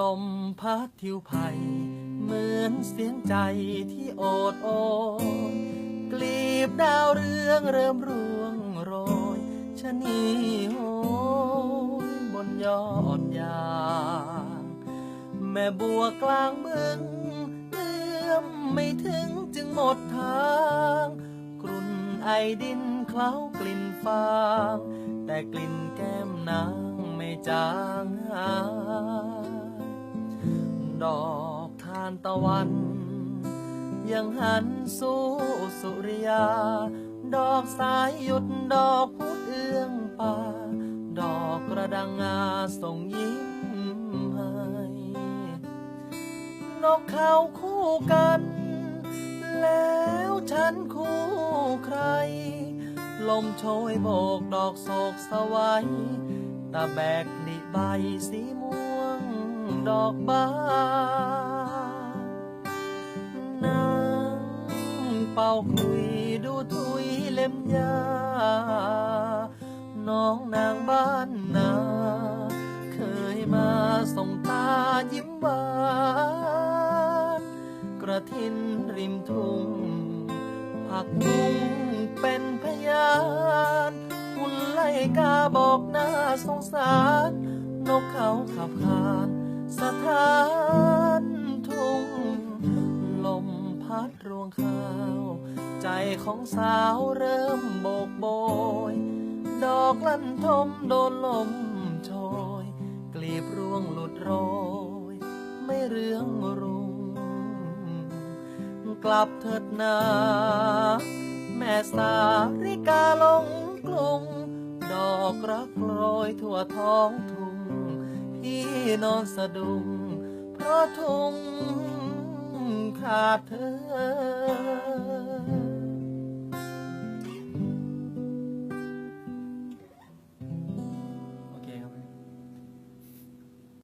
ลมพัดทิวไผ่เหมือนเสียงใจที่โอดโอยกลีบดาวเรืองเริ่มร่วงโรยชะนีโหยบนยอดยางแม่บัวกลางเมืองเอื้อมไม่ถึงจึงหมดทางกรุ่นไอดินเคล้ากลิ่นฟางแต่กลิ่นแก้มนางไม่จางหาย ดอกทานตะวัน ยังหันสู่สุริยา ดอกสายหยุดดอกพุดเอื้องป่า ดอกกระดังงาส่งยิ้มให้นกเขาคู่กัน แล้วฉันคู่ใคร ลมโชยโบกดอกโศกสวัยตาแบกหลีใบสีม่วง ดอกบานนั่งเป่าคุยดูทุยเล็มยา น้องนางบ้านนา เคยมาส่งตายิ้มหวาน กระทินริมทุ่งผักบุ้งเป็นพยานหุ่นไล่กาบอกหน้าสงสาร นกเขาขับขาน สถานทุ่งลมพัดรวงข้าว ใจของสาวเริ่มโบกโบย ดอกลั่นทมโดนลมโชย กลีบร่วงหลุดโรย ไม่เรื่องรุงกลับเถิดนา แม่สาริกาลงกรุงดอกรักโรยทั่วท้องทุ่ง พี่นอนสะดุ้งเพราะทุ่งขาดเธอ